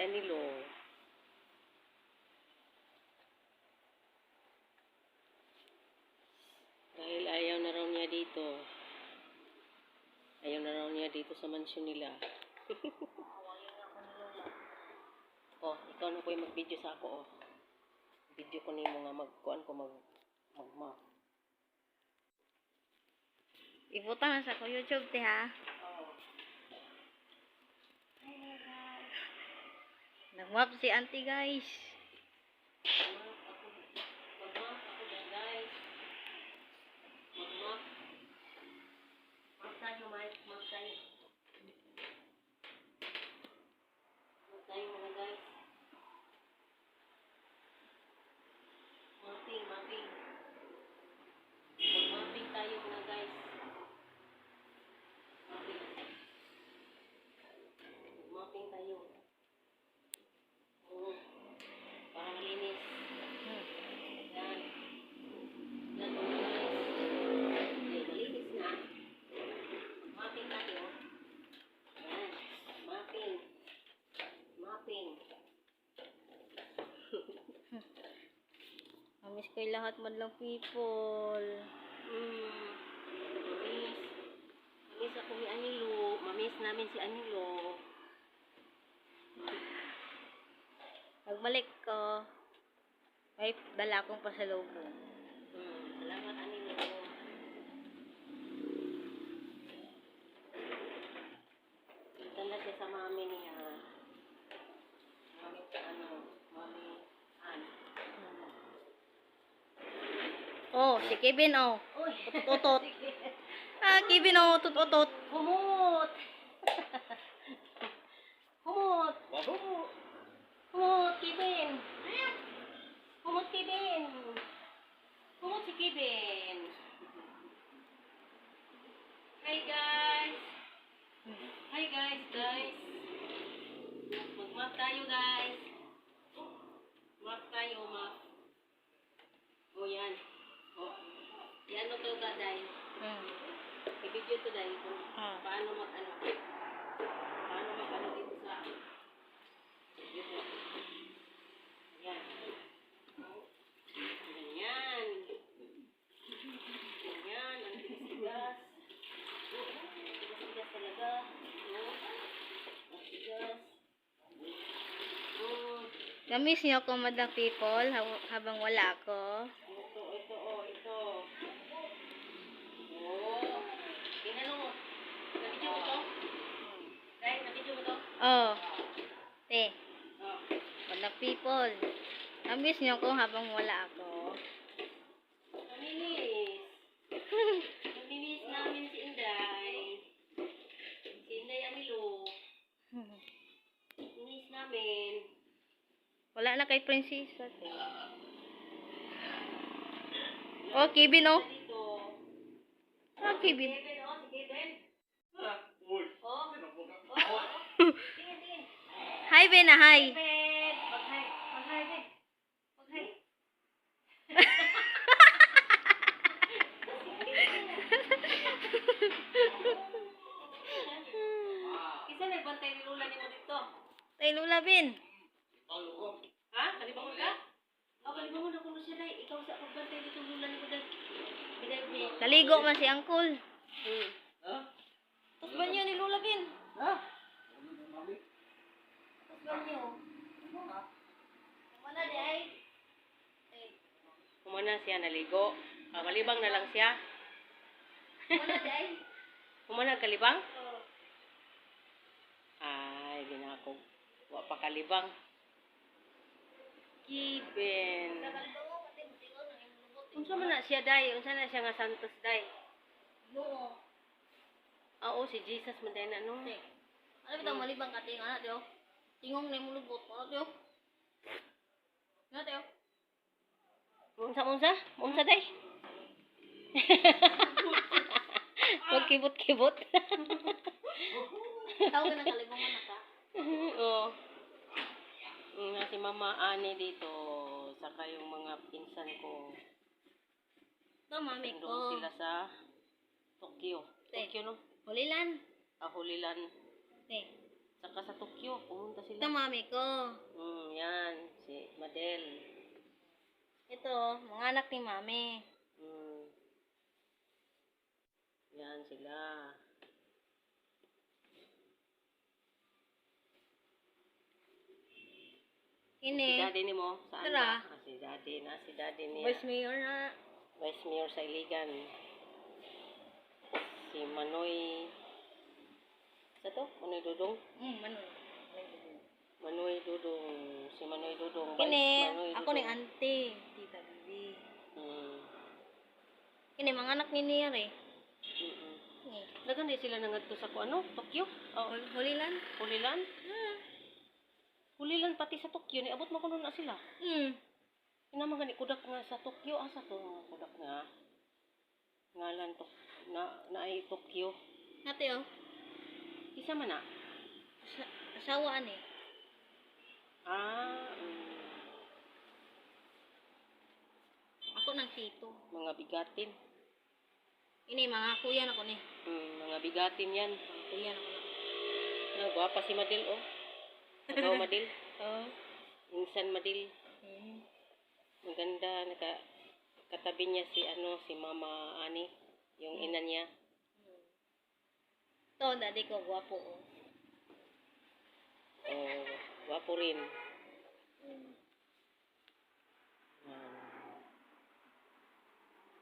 Anilo. Dahil ayaw na raw niya dito. Ayaw na raw niya dito sa mansyon nila. oh, ikaw na po yung mag-video sa ako, oh. Video ko nimo nga magkuan ko mag magma. Ibutang na sa ko YouTube, te, ha? Nagmap si auntie, guys. Mag-map ako dyan, guys. Mag-map. Map tayo, Mike. Map tayo. Map tayo mga guys. Mapping, mapping. Mag-mapping tayo mga guys. Mapping. Mapping tayo. Oo. Para malinis. Yan. Yan mga guys. Okay, malinis na. Mapping tayo. Yan. Mapping. Mapping. Ko yung lahat madlang people. Mm. Mamis. Mamis ako ni Anilo. Mamis namin si Anilo. Pagbalik ko, may dala akong pasalubong. Mm. Salamat Anilo. Punta na siya sa mami niya. Mami sa ano, mami Ann. Oh, si Kevin, oh. Uy! Tutot. Ah, Kevin, oh, tutot. Humot! Humot! Humot, Kevin! Humot, Kevin! Humot si Kevin! Hi guys! Hi guys, guys! Mag-map tayo guys! Map tayo, map. O yan. O. Yan mo to ba, Day? Hmm. I-video to, Day. Kung Ah. paano mag ano paano mag ano dito sa dito yan ganyan ganyan ang tigas tigas talaga. Tigas Namiss niyo ako madlang people hab- habang wala ako. ito ito oh ito oh tingnan mo nabidyo mo to right nabidyo mo to Oh. Te, oh people. Namiss niyo ako habang wala ako. Naminis. Naminis namin si Inday. Si Inday Anilo. Naminis namin. Wala na kay Prinsesa. Te. Oh, Kevin, oh. Oh, Kevin. Kevin, oh, si Kevin. Oh. Oh. Tingin, tingin. Hi, Ben, ah, hi. Ben. Ha? Kalibangon ka? Oh, kalibangon ako na siya, Day. Ikaw sa pagbantay dito, Lula ni mo, biday. Naligo man si Uncle. Hmm. Tapos ba niya ni Lula, Ben? Ha? Tapos ba niyo? Wala, day. Kumana siya naligo. Ah, malibang na lang siya. Wala, day. Kumana kalibang? Ay, di na ako. Wa pa kalibang. Kiben. Unsa man na siya, Day? Unsa na siya nga Santos, Day? No. Ah, Oo, si Jesus man day na, no? Ano bitang malibang ka ting anak tiyo? Tingong na mo lubot mo tiyo. Tiyo. Unsa, unsa? Unsa, Day? Huwag kibot-kibot. Tawag ka ng kalibungan na ka. Oo. Nga si Mama Ani dito, saka yung mga pinsan ko. Ito mami Nandun ko. sila sa Tokyo. Te. Tokyo, no? Hulilan. Ahulilan. Te. Saka sa Tokyo, pumunta Ito sila. mami ko. Hmm, yan. Si Madel. Ito, mga anak ni mami. Hmm. Yan sila. Si Ini. daddy ni mo, saan Tara. ba? Ah, si daddy na, si daddy niya. Vice Mayor na. Vice Mayor sa Iligan. Si Manoy... Sa to? Manoy Dudong? Hmm, ano? Manoy Dudong. Si Manoy Dudong. Kini, Manoy ako ni Dudong. auntie. Tita Bibi. Hmm. Kini, mga anak ni Nier eh. Mm-mm. Ni. Dagan di sila nangadto sa ko ano? Tokyo? Oh, Hul hulilan? Hulilan? Hulilan pati sa Tokyo ni abot mo kuno na sila. Hmm. Inama gani kudak nga sa Tokyo asa to nga kudak nga. Ngalan to na na ay Tokyo. Ate oh. Isa man na. Asa- Asawa ani. Ah, mm, Ako nang tito. mga bigatin. Ini, mga kuya na ko ni. Mm, mga bigatin yan. Mga kuya na ko na. Ah, gwapa si Madil oh. Ikaw Madil. Oh. Insan Madil. Hmm. Maganda naka katabi niya si ano si Mama Ani, yung ina niya. To, daddy ko, gwapo oh. Oh, gwapo rin.